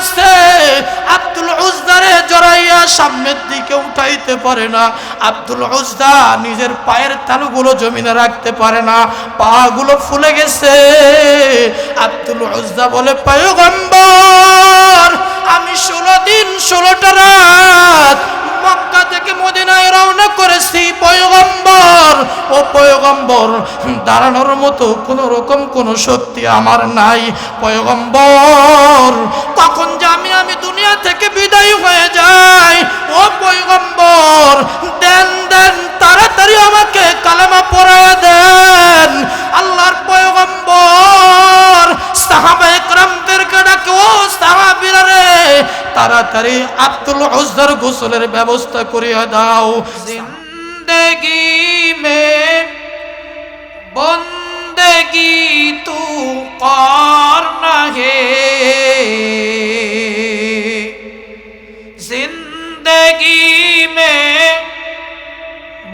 আসছে। আব্দুল উজদারে জড়াইয়া সামনের দিকে উঠাইতে পারে না। আব্দুল উজদা নিজের পায়ের তালুগুলো জমিনে রাখতে পারে না। পাগুলো ফুলে গেছে। আব্দুল উজদা বলে, পায়ুগম্বর, আমি ষোলো দিন, ষোলোটা রাত মক্কা থেকে মদিনায় রওনা করেছি। পয়গম্বর, ও পয়গম্বর, দাঁড়ানোর মতো কোনো রকম কোনো শক্তি আমার নাই। পয়গম্বর কখন যে আমি আমি দুনিয়া থেকে বিদায় হয়ে যাই। ও পয়গম্বর, দেন দেন, তাড়াতাড়ি আমাকে কালেমা পড়ায় দেন। আল্লাহর পয়গম্বর, সাহাবা একরামদেরকে ডাকে, ও সাহাবীরা রে, তাড়াতাড়ি আব্দুল উজ্জার গোসলের ব্যবস্থা ব্যবস্থা করিয়া দাও। জিন্দগি মে বন্দগি তু কর না হে জিন্দগি মে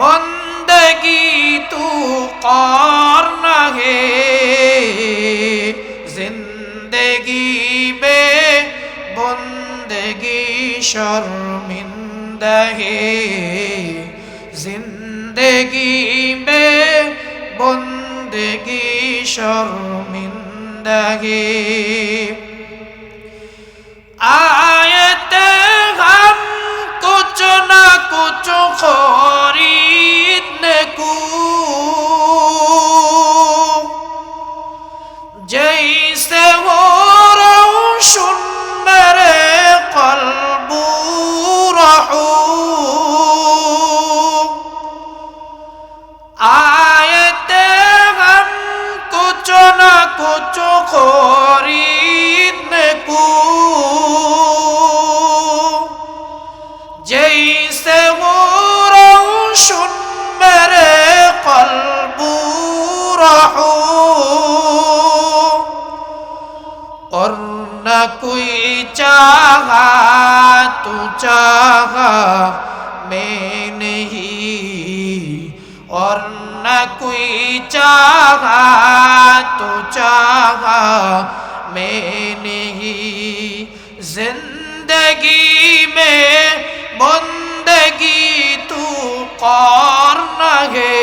বন্দগি তু কর না হে জিন্দগি বে বন্দগি শর্মিন্দ زندگی زندگی میں بندگی شرمندگی آیت ہم کچھ نہ کچھ خریدنے کو جیسے चाहा, तू चाहा, मैं नहीं। और न कोई चाहा, तू चाहा, मैं नहीं। ज़िंदगी में बंदगी तू करना है।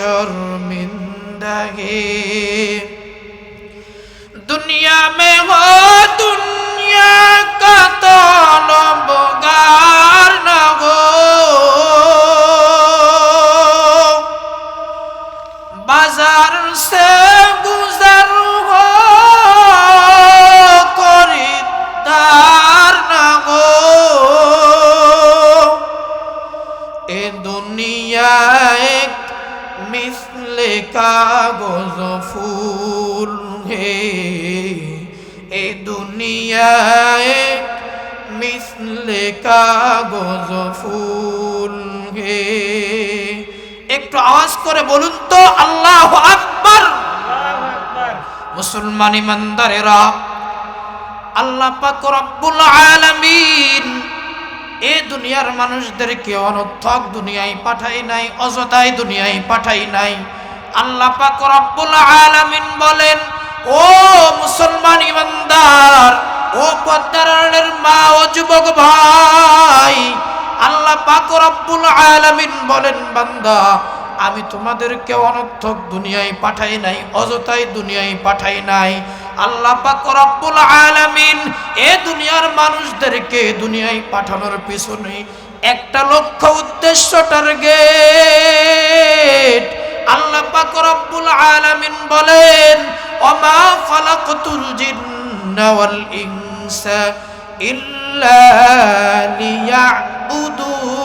شرمندگی دنیا میں ہو دنیا کا طالب گار কাগজ ফুল হে, এ দুনিয়ায় মিসলে কাগজ ফুল হে। একটু আওয়াজ করে বলুন তো, আল্লাহ আকবর। মুসলমান ইমানদারেরা, আল্লাহ পাক রব্বুল আলামিন এ দুনিয়ার মানুষদেরকে অনর্থক দুনিয়ায় পাঠাই নাই, অযথায় দুনিয়ায় পাঠাই নাই। আল্লাহ পাক রব্বুল আলামিন বলেন, ও মুসলমান ইমানদার, ও পদ্মারণের মা ও যুবক ভাই, আল্লাহ পাক রব্বুল আলামিন বলেন, বান্দা, আমি তোমাদেরকে অনর্থক দুনিয়ায় পাঠাই নাই অযথায় দুনিয়ায় পাঠাই নাই। আল্লাহ পাক রব্বুল আলামিন এ দুনিয়ার মানুষদেরকে দুনিয়ায় পাঠানোর পিছনে একটা লক্ষ্য, উদ্দেশ্য টার্গেট আল্লাহ পাক রব্বুল আলামিন বলেন, ওমা খালাকতুল জিন্না ওয়াল ইনসা ইল্লা লিয়াবুদুন।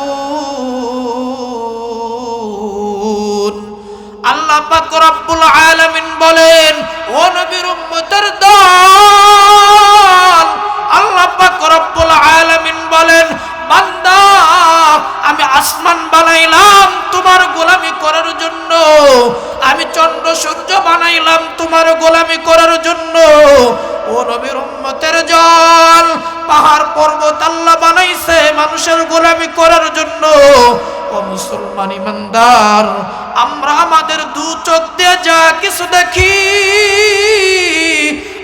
আল্লাহ পাক রব্বুল আলামিন বলেন, ও নবীর উম্মতের দল! আল্লাহ পাক রব্বুল আলামিন বলেন বান্দা, আমি আসমান বানাইলাম তোমার গোলামি করার জন্য। আমি চন্দ্র সূর্য বানাইলাম তোমার গোলামি করার জন্য। ও নবীর উম্মতের জল, পাহাড় পর্বত আল্লাহ বানাইছে মানুষের গোলামি করার জন্য। ও মুসলমান ইমানদার, আমরা আমাদের দু চোখ দিয়ে যা কিছু দেখি,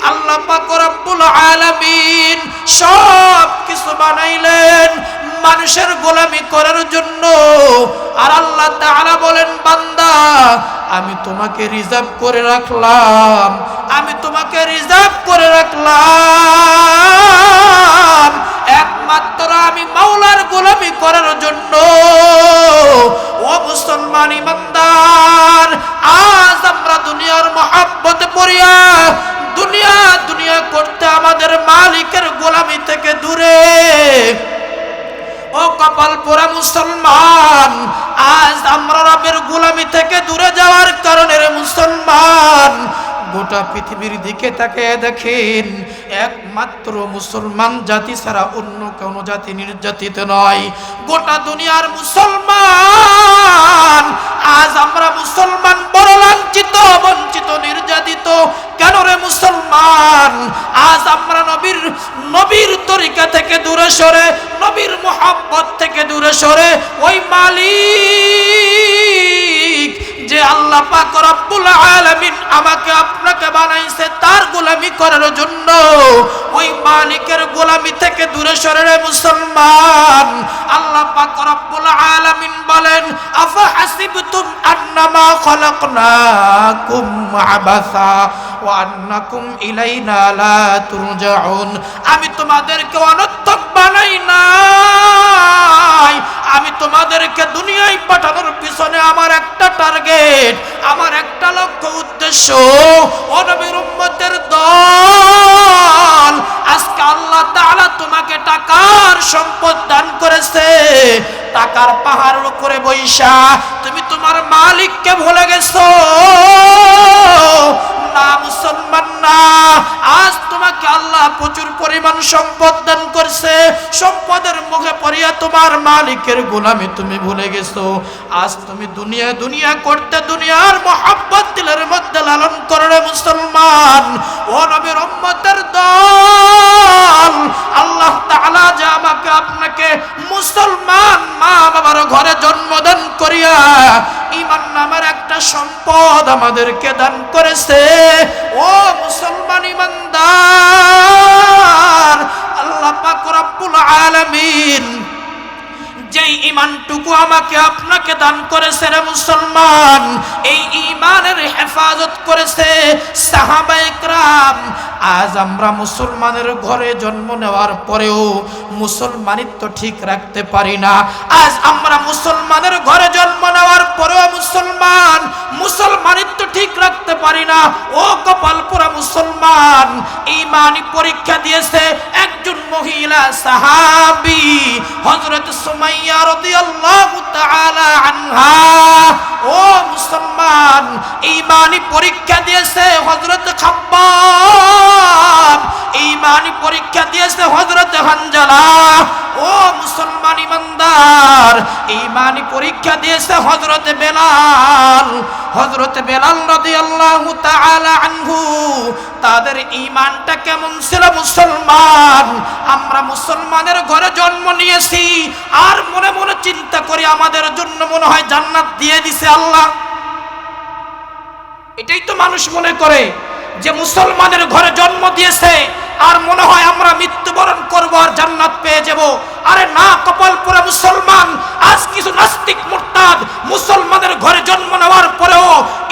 আল্লাহ পাক রব্বুল আলামিন সব কিছু বানাইলেন। মানুষের গোলামি করার জন্য। আর আল্লাহ তাআলা বলেন, বান্দা, আমি তোমাকে রিজার্ভ করে রাখলাম। আমি তোমাকে রিজার্ভ করে রাখলাম। একমাত্র আমি মাওলার গোলামি করার জন্য। ও মুসলমান ইমানদার, আজ আমরা দুনিয়ার মহাব্বতে পড়িয়া দুনিয়া দুনিয়া করতে আমাদের মালিকের গোলামি থেকে দূরে। ও কপাল পোড়া মুসলমান, আজ আমরা রবের গোলামি থেকে দূরে যাওয়ার কারণে মুসলমান, গোটা পৃথিবীর দিকে তাকে দেখেন, একমাত্র মুসলমান জাতি ছাড়া অন্য কোনো জাতি নির্যাতিত নয়। গোটা দুনিয়ার মুসলমান, আজ আমরা মুসলমান বড় লাঞ্ছিত বঞ্চিত নির্যাতিত, কেন রে মুসলমান? নবীর নবীর তরিকা থেকে দূরে সরে, নবীর মোহাব্বত থেকে দূরে সরে, ওই মালিক যে আল্লাহ পাক রব্বুল আলামিন আমাকে আপনাকে বানাইছে তার গোলামি করার জন্য, ওই মালিকের গোলামি থেকে দূরে সরে রে মুসলমান। আল্লাহ পাক রব্বুল আলামিন বলেন, আফা হাসিবতুম আন্নামা খলাকনাকুম আবাসা? ওয়া আন্নাকুম ইলাইনা লা তুরজাউন আমি তোমাদেরকে অনর্থক বানাই নাই। আমি তোমাদেরকে দুনিয়ায় পাঠানোর পিছনে আমার একটা টার্গেট আমার একটা লক্ষ্য উদ্দেশ্য। ও নবীর উম্মতের দল, আজকে আল্লাহ তাআলা তোমাকে টাকার সম্পদ দান করেছে। টাকার পাহাড়ের উপরে বৈশা, তুমি তোমার মালিককে ভুলে গেছো। না মুসলমান না, আজ তোমাকে আল্লাহ প্রচুর পরিমাণ সম্পদ দান করছে। সম্পদের মুখে পড়িয়া তোমার মালিকের গোলামি তুমি ভুলে গেছো। আজ তুমি দুনিয়া দুনিয়া করতে, দুনিয়ার মোহাব্বত দিলের মধ্যে লালন করে মুসলমান। ও নবীর উম্মতের দল, আল্লাহ তাআলা যে আমাকে আপনাকে মুসলমান মা বাবার ঘরে জন্মদান করিয়া ইমান নামের একটা সম্পদ আমাদেরকে দান করেছে। ও মুসলমান ইমানদার আল্লাহ পাক রব্বুল আলামিন যেই ইমানটুকু আমাকে আপনাকে দান করেছে রে মুসলমান, এই ইমানের হেফাজত করেছে আজ আমরা মুসলমানের ঘরে জন্ম নেওয়ার পরেও মুসলমানিত্ব ঠিক রাখতে পারি না। আজ আমরা মুসলমানের ঘরে জন্ম নেওয়ার পরেও মুসলমান মুসলমানিত্ব ঠিক রাখতে পারি না। ও কপালপুরা মুসলমান ইমানি পরীক্ষা দিয়েছে একজন মহিলা সাহাবি, হযরত সুমাইয়া রাদিয়াল্লাহু তাআলা আনহা। ও মুসলমান, ইমানি পরীক্ষা দিয়েছে হযরত খাব্বাব। ইমানি পরীক্ষা দিয়েছে হযরত হানজালা। ও মুসলমান ইমানদার, ইমানি পরীক্ষা দিয়েছে হযরত বেলাল। হযরত বেলাল রাদিয়াল্লাহু তাআলা আনহু, তাদের ঈমানটা কেমন ছিল মুসলমান? আমরা মুসলমানের ঘরে জন্ম নিয়েছি, আর মনে মনে চিন্তা করি, আমাদের জন্য মনে হয় জান্নাত দিয়ে দিছে আল্লাহ। এটাই তো মানুষ মনে করে যে মুসলমানের ঘরে জন্ম দিয়েছে আর মনে হয় আমরা মৃত্যুবরণ করব আর জান্নাত পেয়ে যাব। আরে না কপাল পরে মুসলমান, আজ কিছু নাস্তিক মুরতাদ মুসলমানের ঘরে জন্ম নেওয়ার পরেও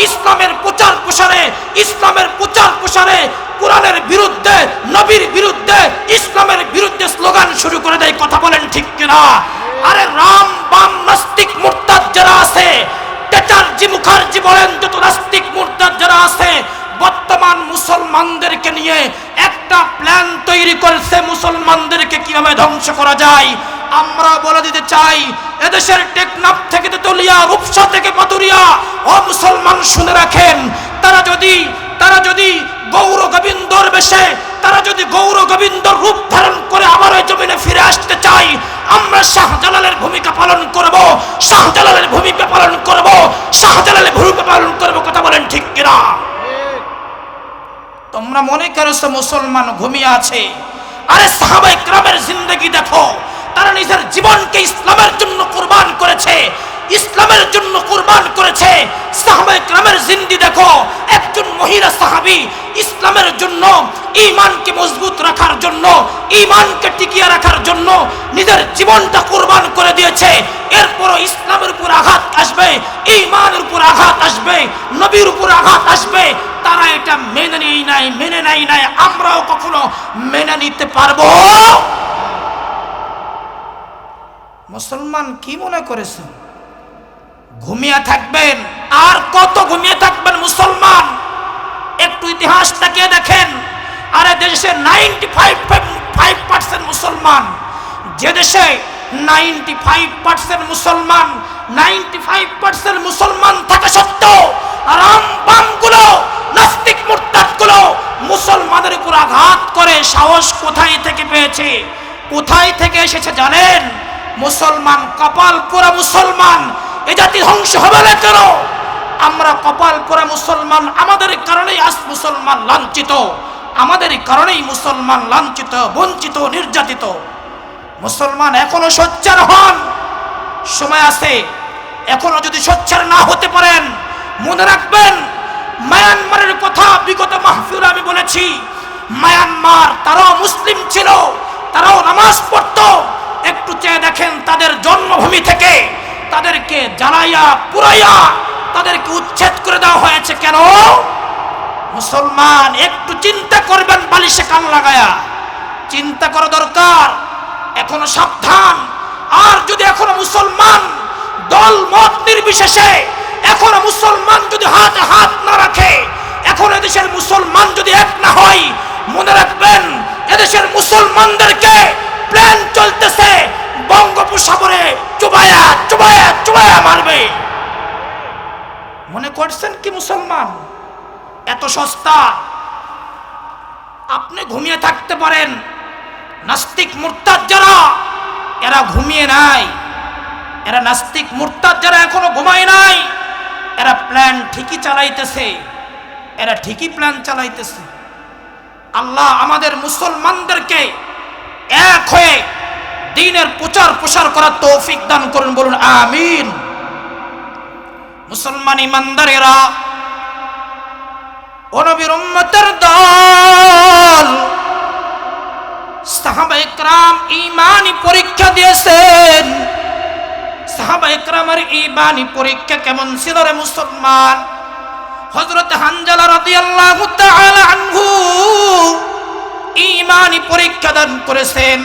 ইসলামের প্রচার প্রসারে, ইসলামের প্রচার প্রসারে, কোরআনের বিরুদ্ধে, নবীর বিরুদ্ধে, ইসলামের বিরুদ্ধে স্লোগান শুরু করে দেয়, কথা বলেন ঠিক কিনা? আরে রাম বাম নাস্তিক মুরতাদ যারা আছে টেচারজি মুখার্জি বলেন, যত নাস্তিক মুরতাদ যারা আছে, বর্তমান মুসলমানদেরকে নিয়ে একটা প্ল্যান তৈরি করেছে, মুসলমানদেরকে কীভাবে ধ্বংস করা যায়, আমরা বলে দিতে চাই, এদেশের টেকনাফ থেকে তেতুলিয়া, রূপসা থেকে পাতুরিয়া ও মুসলমান শুনে রাখেন, তারা যদি তারা যদি গৌর গোবিন্দর বেশে, তারা যদি গৌর গোবিন্দর রূপ ধারণ পালন করব, শাহজালালের ভূমিকা পালন করব, শাহজালালের ভূমিকা পালন করব, কথা বলেন ঠিক কিনা? তোমরা মনে করছ মুসলমান ঘুমিয়ে আছে। আরে সাহাবাই ক্রামের জিন্দগি দেখো, তারা নিজের জীবনকে ইসলামের জন্য কোরবান করেছে। ইসলামের জন্য কোরবান করেছে। সাহাবাই গ্রামের জিন্দি দেখো, একজন মহিলা সাহাবি ইসলামের জন্য ইমানকে মজবুত রাখার জন্য ইমানকে টিকিয়ে রাখার জন্য নিজের জীবনটা কোরবান করে দিয়েছে। এরপরও ইসলামের উপর আঘাত আসবে ইমানের উপর আঘাত আসবে, নবীর উপর আঘাত আসবে। তারা এটা মেনে নেই নাই, মেনে নেই নাই, আমরাও কখনো মেনে নিতে পারব? মুসলমান কি মনে করেছেন ঘুমিয়ে থাকবেন। আর কত ঘুমিয়ে থাকবেন মুসলমান? একটু ইতিহাসটাকে দেখেন। আরে দেশে নাইনটি ফাইভ ফাইভ পার্সেন্ট মুসলমান। যে দেশে নাইনটি ফাইভ পার্সেন্ট মুসলমান নাইনটি ফাইভ পার্সেন্ট মুসলমান থাকা সত্ত্বেও রাম বামগুলো, নাস্তিক মুরতাদগুলো মুসলমানের উপর আঘাত করে সাহস কোথায় থেকে পেয়েছে? কোথায় থেকে এসেছে জানেন? মুসলমান কপাল পোড়া মুসলমান। এ জাতি ধ্বংস হবে না কেন? আমরা কপাল করে মুসলমান, আমাদের কারণেই আজ মুসলমান লাঞ্ছিত। আমাদের কারণেই মুসলমান লাঞ্ছিত, বঞ্চিত, নির্যাতিত। মুসলমান এখনও সোচ্চার হন। সময় আছে, এখনও যদি সোচ্চার না হতে পারেন, মনে রাখবেন, মায়ানমারের কথা বিগত মাহফিল আমি বলেছি, মায়ানমার তারাও মুসলিম ছিল, তারাও নামাজ পড়তো, একটু চেয়ে দেখেন তাদের জন্মভূমি থেকে তাদেরকে জ্বালাইয়া, পুরাইয়া তাদেরকে উচ্ছেদ করে দেওয়া হয়েছে কেন? মুসলমান একটু চিন্তা করবেন, বালিশে কান লাগায়া। চিন্তা করা দরকার, এখনও সাবধান। আর যদি এখনও মুসলমান দল, মত নির্বিশেষে এখনও মুসলমান যদি হাতে, হাত না রাখে, এখন এদেশের মুসলমান যদি এক না হয়, মনে রাখবেন, এদেশের মুসলমানদেরকে প্ল্যান চলতেছে। বঙ্গোপসাগরে চুবায়া চুবায়া চুবায়া মারবে। মনে করছেন কি মুসলমান? এত সস্তা। আপনি ঘুমিয়ে থাকতে পারেন। নাস্তিক মুরতাদ যারা, এরা ঘুমিয়ে নাই। এরা নাস্তিক মুরতাদ যারা এখনও ঘুমায় নাই। এরা প্ল্যান ঠিকই চালাইতেছে। এরা ঠিকই প্ল্যান চালাইতেছে। আল্লাহ আমাদের মুসলমানদেরকে এক হয়ে দিনের প্রচার প্রসার করার তৌফিক দান করুন, বলুন আমিন। মুসলমান ইমানদারেরা, অনবীর উম্মতের দল, সাহাবা ইমানি পরীক্ষা দিয়েছেন। সাহাবা ইকরামের ইমানি পরীক্ষা কেমন ছিল রে মুসলমান? হযরত হানজালা রাদিয়াল্লাহু তাআলা আনহু ইমানি পরীক্ষা দান করেছেন।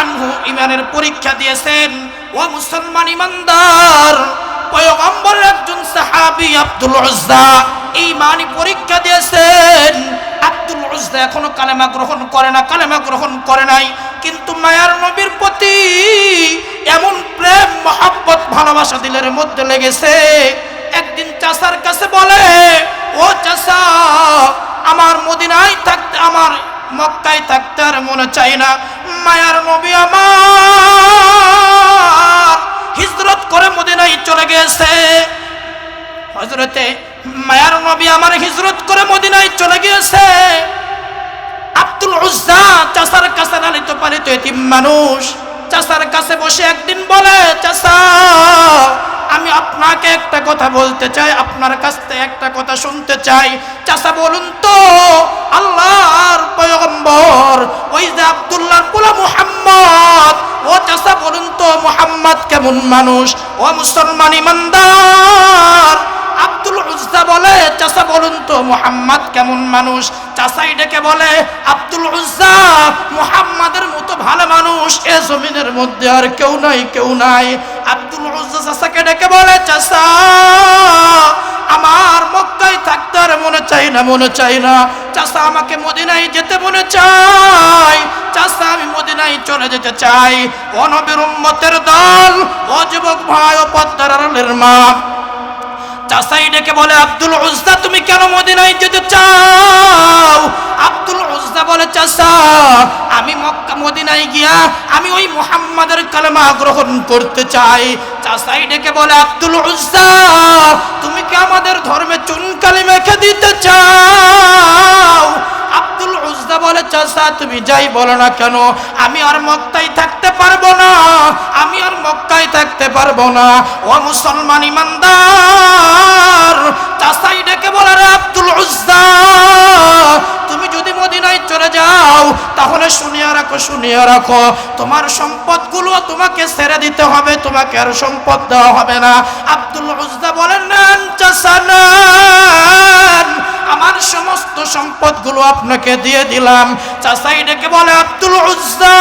আনহু ইমানের পরীক্ষা দিয়েছেন। ও মুসলমান ইমানদার সাহাবী আব্দুল পরীক্ষা দিয়েছেন। আব্দুল গ্রহণ করে না গ্রহণ করে নাই। কিন্তু মায়ার নবীর প্রতি এমন প্রেম ভালোবাসা দিলের মধ্যে লেগেছে। মক্কায় থাকতে আর মনে চাই না। মায়ার নবী আমার হিজরত করে মদিনায় চলে গেছে। হজরতে মায়ার নবী আমার হিজরত করে মদিনায় চলে গিয়েছে আব্দুল উজ্জা চাষার কাছে লালিত পালিত এতিম মানুষ চাষার কাছে বসে একদিন বলে চাষা আমি আপনাকে একটা কথা বলতে চাই, আপনার কাছ থেকে একটা কথা শুনতে চাই। চাষা বলুন তো, আল্লাহর পয়গম্বর, ওই যে আব্দুল্লাহগুলা মুহাম্মদ, ও চাষা বলুন তো, মুহাম্মদ কেমন মানুষ? ও মুসলমান ইমানদার। আব্দুল উজ্জা বলে চাষা বলুন তো, মুহাম্মদ কেমন মানুষ? চাষাই ডেকে বলে, আব্দুল উজ্জা, মুহাম্মাদের মতো ভালো মানুষ, এ জমিনের মধ্যে আর কেউ নাই কেউ নাই। আব্দুল উজ্জা চাষাকে ডেকে বলে চাষা আমার মক্কায় থাকতে আর মনে চাই না, মনে চাই না। চাষা আমাকে মদিনায় যেতে মনে চাই চাষা আমি মদিনায় চলে যেতে চাই। অনবির দল, ও যুবক ভাই, ও পদ্মার আড়ালের মা চাষাই ডেকে বলে, আব্দুল উজ্জা, তুমি কেন মদিনায় যেতে চাও? আব্দুল উজ্জা বলে চাষা আমি মক্কা মদিনায় গিয়া আমি ওই মুহাম্মাদের কালেমা গ্রহণ করতে চাই। চাষাই ডেকে বলে, আব্দুল উজ্জা, তুমি কি আমাদের ধর্মে চুনকালি মেখে দিতে চাও? চাচা, তুমি যাই বলো না কেন, আমি আর মক্কায় থাকতে পারব না, আমি আর মক্কায় থাকতে পারব না। ও মুসলমান ইমানদার, চাচাই ডেকে বলার আব্দুল উজ্জা, তুমি যদি মদিনায় চলে যাও তাহলে শুনিয়া রাখো শুনিয়া রাখো। তোমার সম্পদগুলো তোমাকে ছেড়ে দিতে হবে, তোমাকে আর সম্পদ দেওয়া হবে না। আব্দুল উজ্জা বলেন আমার সমস্ত সম্পদগুলো আপনাকে দিয়ে দিলাম। চাচাই ডেকে বলে, আব্দুল উজ্জা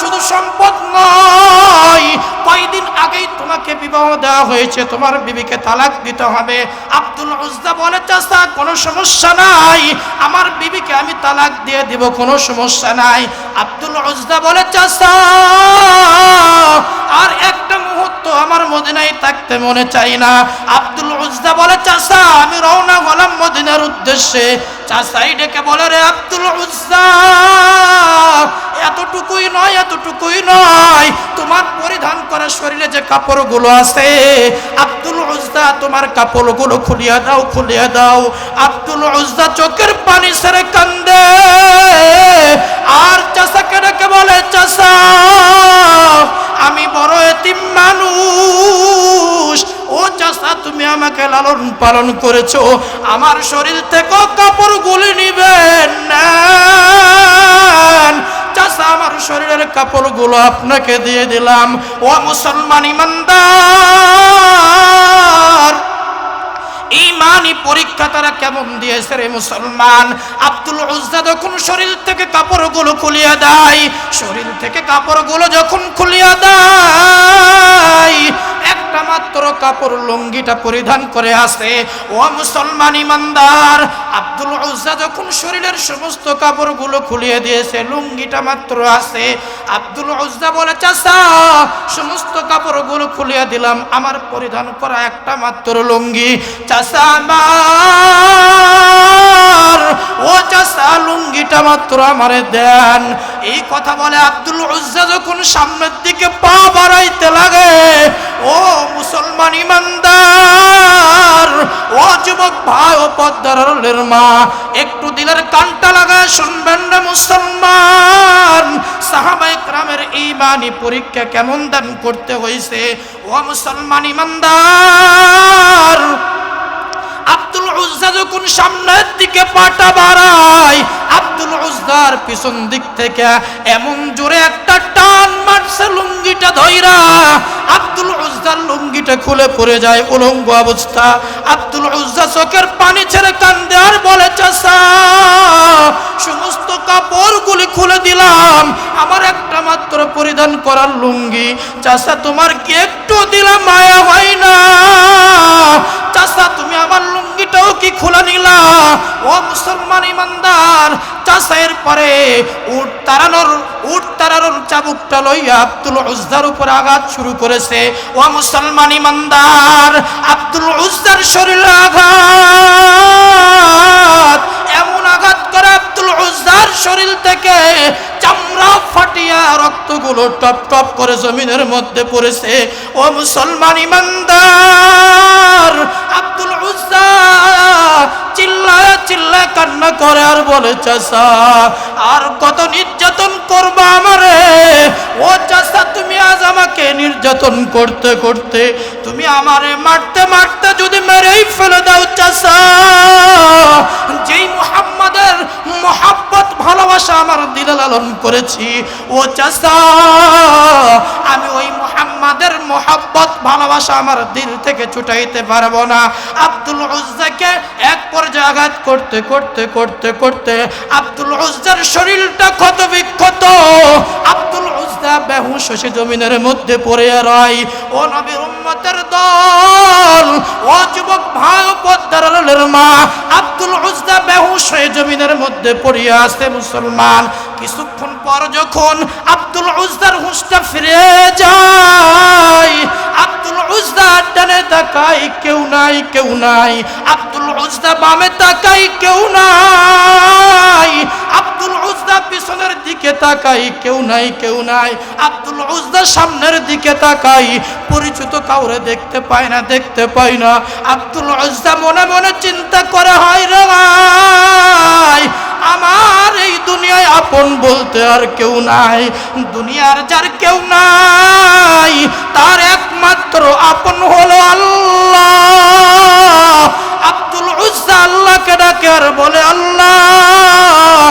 শুধু সম্পদ নয়, কয়দিন আগেই তোমাকে বিবাহ দেওয়া হয়েছে, তোমার বিবিকে তালাক দিতে হবে। আব্দুল উজ্জা বলে, চাচা, কোনো সমস্যা নাই। আমার বিবিকে আমি তালাক দিয়ে দিব, কোনো সমস্যা নাই। আব্দুল অজদা বলে আর একটা মুহূর্ত আমার মদিনায় থাকতে মনে চাই না। আব্দুল উজ্জা বলে চাষা আমি রওনা হলাম মদিনার উদ্দেশ্যে। চাচাই ডেকে বলে রে, আব্দুল উজ্জা এতটুকুই নয় এতটুকুই নয়। তোমার পরিধান করা শরীরে যে কাপড়গুলো আছে, আব্দুল উজ্জা তোমার কাপড়গুলো খুলিয়ে দাও খুলিয়ে দাও। আব্দুল উজ্জা চোখের পানি সেরে কান্দে। আর চাষাকে ডেকে বলে, চাষা আমি বড় এতিম মানুষ। ও চাষা তুমি আমাকে লালন পালন করেছ। আমার শরীর থেকে কাপড় গুলি নিবেন না। চাষা আমার শরীরের কাপড়গুলো আপনাকে দিয়ে দিলাম। ও মুসলমান ইমানদার। ইমানি পরীক্ষা তারা কেমন দিয়েছে রে মুসলমান? আব্দুল উজ্জা যখন শরীর থেকে কাপড়গুলো খুলিয়া দেয়, শরীর থেকে কাপড়গুলো যখন খুলিয়া দেয়, একটা মাত্র কাপড় লুঙ্গিটা পরিধান করে আসে। ও মুসলমান ইমানদার, আব্দুল উজ্জা যখন শরীরের সমস্ত কাপড়গুলো খুলিয়ে দিয়েছে, লুঙ্গিটা মাত্র আছে আব্দুল উজ্জা বলে, চাচা, সমস্ত কাপড়গুলো খুলিয়ে দিলাম, আমার পরিধান করা একটা মাত্র লুঙ্গি। চাচা আমার ও চাচা লুঙ্গিটা মাত্র আমারে দেন। এই কথা বলে আব্দুল উজ্জা যখন সামনের দিকে পা বাড়াইতে লাগে, ও মুসলমান ইমানদার, ও যুবক ভাই ও মা, একটু দিলের কানটা শুনবেন না মুসলমান। সাহাবাই ক্রামের ইমানি পরীক্ষা কেমন দান করতে হয়েছে ও মুসলমান ইমানদার, আব্দুল উজ্জা যখন সামনের দিকে পাটা বাড়ায়? আব্দুল উজ্জার পিছন দিক থেকে এমন জোরে একটা টান মারছে লুঙ্গিটা ধইরা। আব্দুল উজ্জার লুঙ্গিটা খুলে পড়ে যায় উলঙ্গ অবস্থা। আব্দুল উজ্জা চোখের পানি ছেড়ে কান্দে আর বলে চাষা সমস্ত কাপড়গুলি খুলে দিলাম। আমার একটা মাত্র পরিধান করার লুঙ্গি। চাষা তোমার কি একটু দিলাম মায়া হয় না? চাষা তুমি আমার লুঙ্গিটাও কি খুলে নিলা? ও মুসলমান ইমানদার চাষের পরে উট তাড়ানোর উট তাড়ানোর চাবুকটা লইয়া আব্দুল আঘাত শুরু করেছে। ও মুসলমান ইমানদার, আব্দুল শরীরে আঘাত, এমন আঘাত করে আব্দুল উজ্জার শরীর থেকে চামড়া ফাটিয়া রক্তগুলো টপ টপ করে জমিনের মধ্যে পড়েছে। ও মুসলমান ইমানদার করে আর বলে, চাষা, আর কত নির্যাতন করবা আমারে? ও চাষা, তুমি আজ আমাকে নির্যাতন করতে করতে, তুমি আমারে মারতে মারতে যদি মেরেই ফেলে দাও, চাষা, যেই মুহাম্মাদের মোহাব্বত, ভালোবাসা আমার দিলে লালন করেছি, ও চাষা, আমি ওই মুহাম্মাদের মোহাব্বত, ভালোবাসা আমার দিল থেকে ছুটাইতে পারব না। আব্দুল উজ্জাকে এক পর্যায়ে আঘাত করতে করতে করতে করতে আব্দুল উজ্জার শরীরটা ক্ষত বিক্ষত। আব্দুল উজ্জা বেহুশ জমিনের মধ্যে পড়ে রয়। ও নবীর উম্মতের দল, ও যুবক ভাই পদ্মারের মা। আব্দুল উজ্জা বেহুশ হয়ে জমিনের মধ্যে পড়িয়া আছে মুসলমান। কিছুক্ষণ পর যখন আব্দুল উজ্জার হুঁশটা ফিরে যায় ডানে তাকাই, কেউ নাই কেউ নাই। আব্দুল উজ্জা বামে তাকাই, কেউ নাই। আব্দুল উজ্জা পিছনের দিকে তাকাই, কেউ নাই কেউ নাই। আব্দুল উজ্জা সামনের দিকে তাকাই, পরিচিত কাউরে দেখতে পায় না, দেখতে পাই না। আব্দুল উজ্জা মনে মনে চিন্তা করে, হয় রে ভাই এই দুনিয়ায় আপন বলতে আর কেউ নাই। দুনিয়ার যার কেউ নাই, তার একমাত্র আপন হলো আল্লাহ। আব্দুল উজ্জা আল্লাহকে ডাকে আর বলে, আল্লাহ,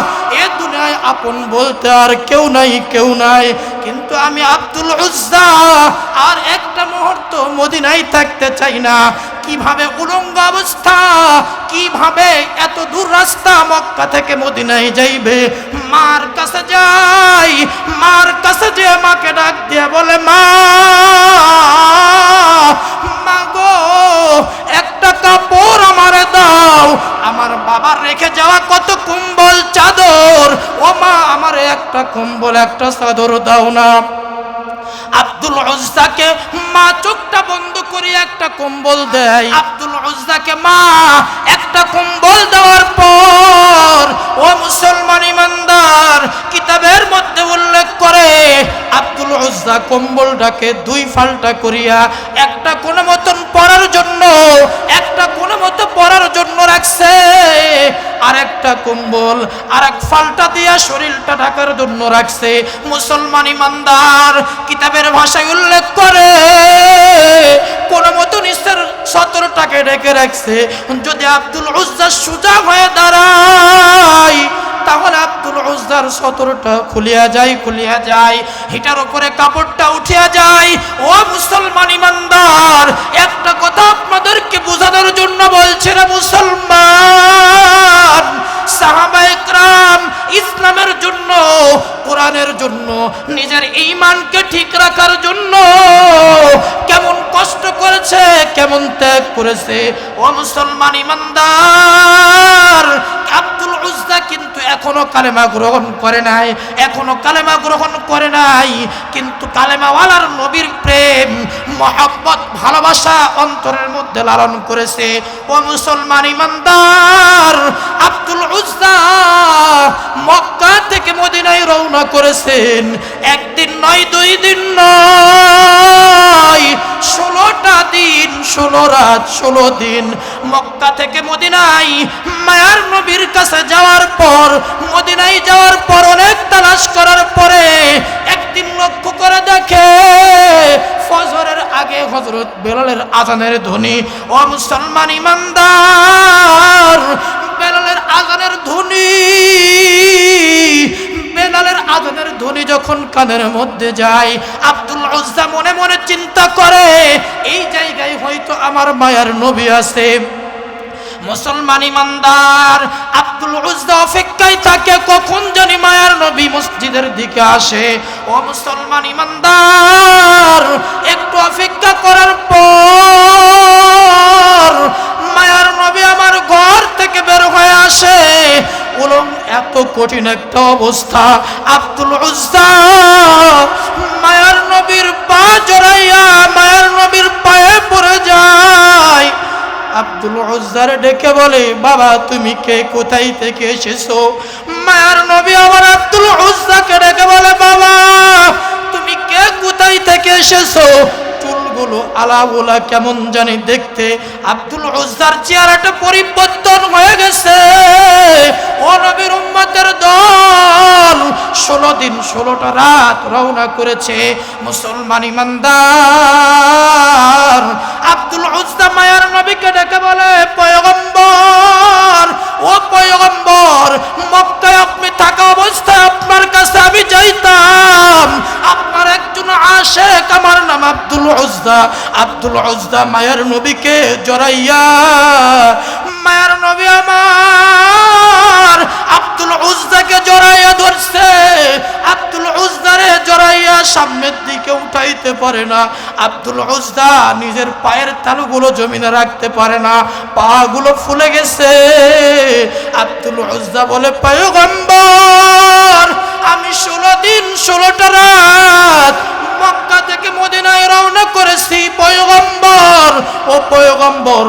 এ দুনিয়ায় আপন বলতে আর কেউ নাই কেউ নাই। কিন্তু আমি আব্দুল উজ্জা, আর একটা মুহূর্ত মদিনায় থাকতে চাই না। কীভাবে উলঙ্গ অবস্থা, কীভাবে এত দূর রাস্তা মক্কা থেকে মদিনায় যাইবে? মার কাছে যাই, মার কাছে যে মাকে ডাক দিয়ে বলে, মা গো, একটা কাপড় আমারে দাও। আমার বাবার রেখে যাওয়া কত কম্বল চাদর। ও মা একটা কম্বল, একটা চাদর দাও না। আব্দুল উজ্জাকে মা চোখটা বন্ধ করে একটা কম্বল দেয়। আব্দুল উজ্জাকে মা একটা কম্বল দেওয়ার পর, ও মুসলমান ইমানদার, কিতাবের মধ্যে উল্লেখ করে। আব্দুল উজ্জা কম্বলটাকে দুই ফাল্টা করিয়া, একটা কোনো মতন পরার জন্য, একটা কোনো মতো পরার জন্য রাখছে। আর একটা কম্বল আর এক ফাল্টা দিয়া শরীরটা ঢাকার জন্য রাখছে। মুসলমান ইমানদার কিতাবের ভাষায় উল্লেখ করে, কোন মতো নিশ্চয় সতেরোটাকে ডেকে রাখছে। যদি আব্দুল উজ্জা সুজা হয়ে দাঁড়ায় তাহলে আব্দুল উজ্জার সতরটা খুলিয়া যায় খুলিয়া যায় হিটার উপরে কাপড়টা উঠিয়া যায় ও মুসলমান ইমানদার, একটা কথা আপনাদেরকে বোঝানোর জন্য বলছে না মুসলমান। সাহাবা একরাম ইসলামের জন্য, কোরআনের জন্য, নিজের ঈমানকে ঠিক রাখার জন্য কেমন কষ্ট করেছে, কেমন ত্যাগ করেছে। ও মুসলমান ইমানদার, আব্দুল উজ্জা কিন্তু এখনও কালেমা গ্রহণ করে নাই, এখনও কালেমা গ্রহণ করে নাই, কিন্তু কালেমাওয়ালার নবীর প্রেম মহাব্বত, ভালোবাসা অন্তরের মধ্যে লালন করেছে। ও মুসলমান ইমানদার, আব্দুল উজ্জা মক্কা থেকে মদিনায় রওনা করেছেন। একদিন নয়, দুই দিন নয়, ষোলোটা দিন, ষোলো রাত, ষোলো দিন। মক্কা থেকে মদিনায় মায়ার নবীর কাছে যাওয়ার পর, মদিনায় যাওয়ার পর অনেক তালাশ করার পরে একদিন লক্ষ্য করে দেখে ফজরের আগে হজরত বেলালের আজানের ধ্বনি। ও মুসলমান ইমানদার, বেলালের আজানের ধ্বনি। বেলালের আজানের ধ্বনি যখন কানের মধ্যে যায়, আব্দুল উজ্জা মনে মনে চিন্তা করে, এই জায়গায় হয়তো আমার মায়ার নবী আছে। মুসলমান ইমানদার, আব্দুল উজ্জা অপেক্ষায় থাকে কখন জানি মায়ার নবী মসজিদের দিকে আসে। ও মুসলমান ইমানদার, একটু অপেক্ষা করার পর মায়ার নবী আমার ঘর থেকে বের হয়ে আসে। উলম, এত কঠিন একটা অবস্থা। আব্দুল উজ্জা মায়ার নবীর পা জড়াইয়া মায়ার নবীর আব্দুল উজ্জার ডেকে বলে, বাবা, তুমি কে? কোথায় থেকে এসেছ? মায়ার নবী আমার আব্দুল উজ্জাকে ডেকে বলে, বাবা, তুমি কে? কোথায় থেকে এসেছ? চুলগুলো আলাগুলা কেমন জানি দেখতে। আব্দুল উজ্জার চেহারাটা পরিবর্তন হয়ে গেছে। উম্মতের দল ষোলো দিন ষোলোটা রাত রওনা করেছে। মুসলমান ইমানদার, আব্দুল উজ্জা মায়ার নবীকে ডেকে বলে, পয়গম্বর, ও পয়গম্বর, মক্কায় আপনি থাকা অবস্থায় আপনার কাছে আমি যাইতাম আপনার একজন আশেক আমার নাম উজ্জা আব্দুল উজ্জা মায়ের নবীকে জড়াইয়া, মায়ের নবী আমার আব্দুল উজ্জাকে জড়াইয়া ধরছে। আব্দুল উজ্জারে জড়াইয়া সামনের দিকে উঠাইতে পারে না। আব্দুল উজ্জা নিজের পায়ের তালুগুলো জমিনে রাখতে পারে না। পাগুলো ফুলে গেছে। আব্দুল উজ্জা বলে, পয়গম্বর, আমি ষোলো দিন, ষোলোটা রাত মক্কা থেকে মদিনায় রওনা করেছি, পয়গম্বর। ও পয়গম্বর,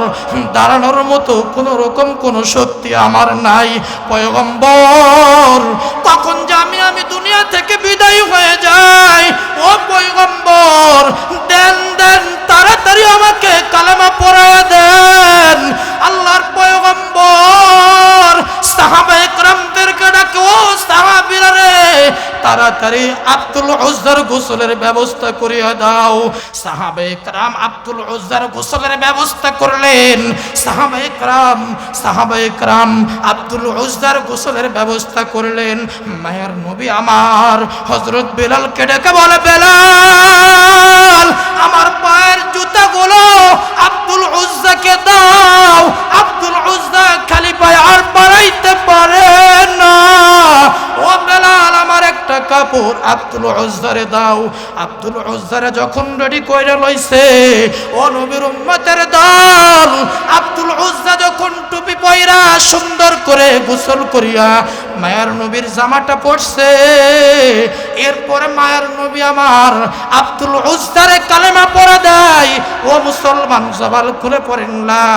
দাঁড়ানোর মতো কোনো রকম কোনো শক্তি আমার নাই। পয়গম্বর কখন যে আমি আমি দুনিয়া থেকে বিদায় হয়ে যাই। ও পয়গম্বর, দেন দেন, তাড়াতাড়ি আমাকে কালেমা পড়ায় দেন। আল্লাহর পয়গম্বর সাহাবা একরামদেরকে ডাকে, ও সাহাবা তাড়াতাড়ি আব্দুল উজ্জার গোসলের ব্যবস্থা করিয়া দাও। সাহাবে একরাম আব্দুল উজ্জার গোসলের ব্যবস্থা করলেন। সাহাবে একরাম সাহাবে একরাম আব্দুল উজ্জার গোসলের ব্যবস্থা করলেন। মায়ের নবী আমার হজরত বেলাল কেডেকে বলে, বেলাল, আমার পায়ের জুতাগুলো আব্দুল উজ্জাকে দাও। আব্দুল উজ্জা খালি পায়ে আর পারাইতে পারে না। ও বেলাল একটা কাপড় আব্দুল উজ্জারে দাও। আব্দুল উজ্জারে যখন রেডি কইরা লইছে, ও নবীর উম্মতের দল, আব্দুল উজ্জা যখন টুপি পয়রা সুন্দর করে গোসল করিয়া মায়ার নবীর জামাটা পড়ছে এরপরে মায়ার নবী আমার আব্দুল উজ্জারে কালেমা পড়ে দেয়, ও মুসলমান, জবাল খুলে পড়েন, লা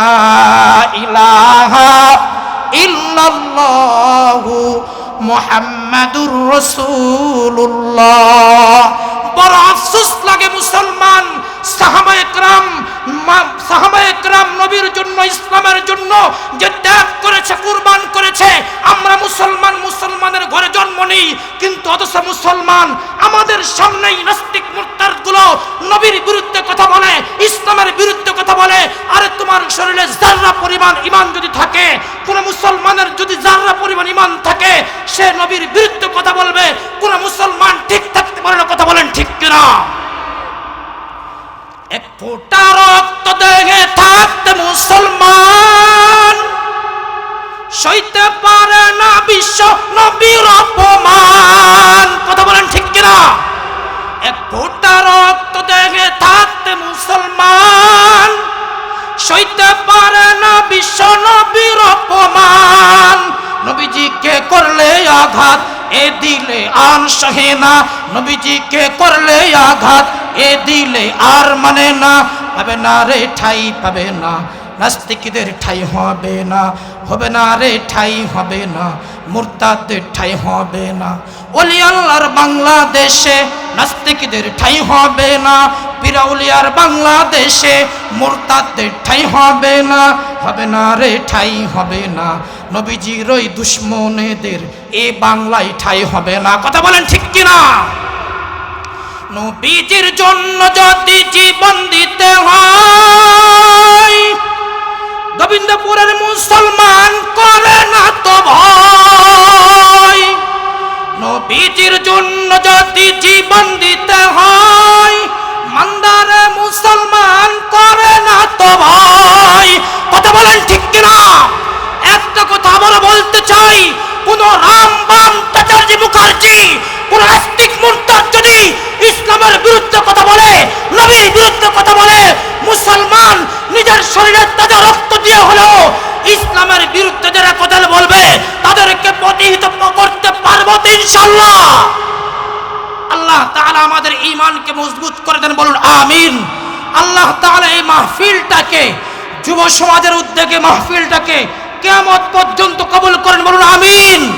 ইলাহা ইল্লাল্লাহু মুহাম্মাদুর রাসূলুল্লাহ বড় আফসোস লাগে মুসলমান নবীর জন্য, ইসলামের জন্য যে ত্যাগ করেছে, কুরবান করেছে। আমরা মুসলমান, মুসলমানের ঘরে জন্ম নেই, কিন্তু অথচ মুসলমান আমাদের সামনেই নাস্তিক মুরতাদগুলো নবীর বিরুদ্ধে কথা বলে, ইসলামের বিরুদ্ধে কথা বলে। আরে তোমার শরীরে জাররা পরিমাণ ইমান যদি থাকে, কোন মুসলমানের যদি জাররা পরিমাণ ইমান থাকে, সে নবীর বিরুদ্ধে কথা বলবে, কোন মুসলমান ঠিক থাকতে পারে না, কথা বলেন ঠিক কিনা এক ফোঁটা রক্ত দেখে থাকতে মুসলমান, সইতে পারে না বিশ্ব নবীর অপমান। কথা বলেন ঠিক কিনা? এক ফোঁটা রক্ত দেখে থাকতে মুসলমান, সইতে পারে না বিশ্ব নবীর অপমান। নবীজিকে করলে আঘাত এ দিলে আর সহে না। নবীজিকে করলে আঘাত, এ দিলে আর মানে না। পাবে না রে ঠাই, পাবে না। নাস্তিকদের ঠাই হবে না। হবে না রে ঠাই, হবে না। মুরতাদের ঠাই হবে না। ওলি আল্লাহর বাংলাদেশে, নাস্তিকদের ঠাই হবে না। পিরাউলিয়ার বাংলাদেশে মোরতাদের ঠাই হবে না। হবে না রে ঠাই, হবে না। নবীজির ওই দুশ্মনেদের এ বাংলায় ঠাই হবে না। কথা বলেন ঠিক কিনা? নবীজির জন্য যদি বিরুদ্ধে কথা বলে মুসলমান নিজের শরীরে তাজা রক্ত দিয়ে ইসলামের বিরুদ্ধে যারা বলবে, তাদেরকে প্রতিহিত করতে পারব ইনশাল্লাহ আল্লাহ তাআলা আমাদের ঈমানকে মজবুত করে দেন, বলুন আমিন। আল্লাহ তাআলা এই মাহফিলটাকে, যুব সমাজের উদ্যোগে মাহফিলটাকে কিয়ামত পর্যন্ত কবুল করেন, বলুন আমিন।